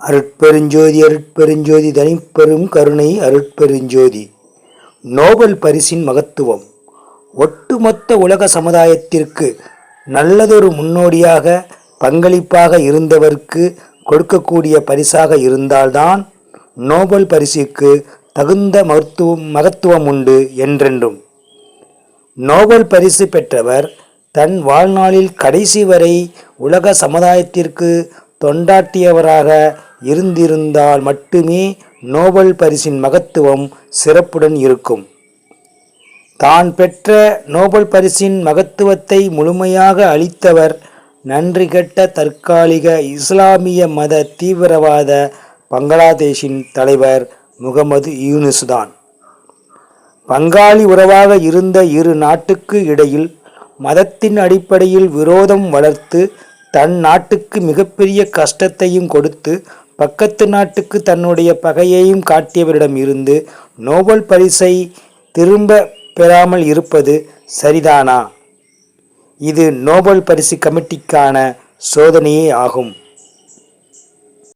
அருட்பெருஞ்சோதி அருட்பெருஞ்சோதி தனிப்பெரும் கருணை அருட்பெருஞ்சோதி. நோபல் பரிசின் மகத்துவம். ஒட்டுமொத்த உலக சமுதாயத்திற்கு நல்லதொரு முன்னோடியாக பங்களிப்பாக இருந்தவருக்கு கொடுக்கக்கூடிய பரிசாக இருந்தால்தான் நோபல் பரிசுக்கு தகுந்த மருத்துவம் மகத்துவம் உண்டு என்றென்றும். நோபல் பரிசு பெற்றவர் தன் வாழ்நாளில் கடைசி வரை உலக சமுதாயத்திற்கு தொண்டாற்றியவராக இருந்திருந்தால் மட்டுமே நோபல் பரிசின் மகத்துவம் சிறப்புடன் இருக்கும். தான் பெற்ற நோபல் பரிசின் மகத்துவத்தை முழுமையாக அளித்தவர் நன்றி கெட்ட தற்காலிக இஸ்லாமிய மத தீவிரவாத பங்களாதேஷின் தலைவர் முகமது யூனுஸ்தான் பங்காளி உறவாக இருந்த இரு நாட்டுக்கு இடையில் மதத்தின் அடிப்படையில் விரோதம் வளர்த்து தன் நாட்டுக்கு மிகப்பெரிய கஷ்டத்தையும் கொடுத்து பக்கத்து நாட்டுக்கு தன்னுடைய பகையையும் காட்டியவரிடம் இருந்து நோபல் பரிசை திரும்ப பெறாமல் இருப்பது சரிதானா? இது நோபல் பரிசு கமிட்டிக்கான சோதனையே ஆகும்.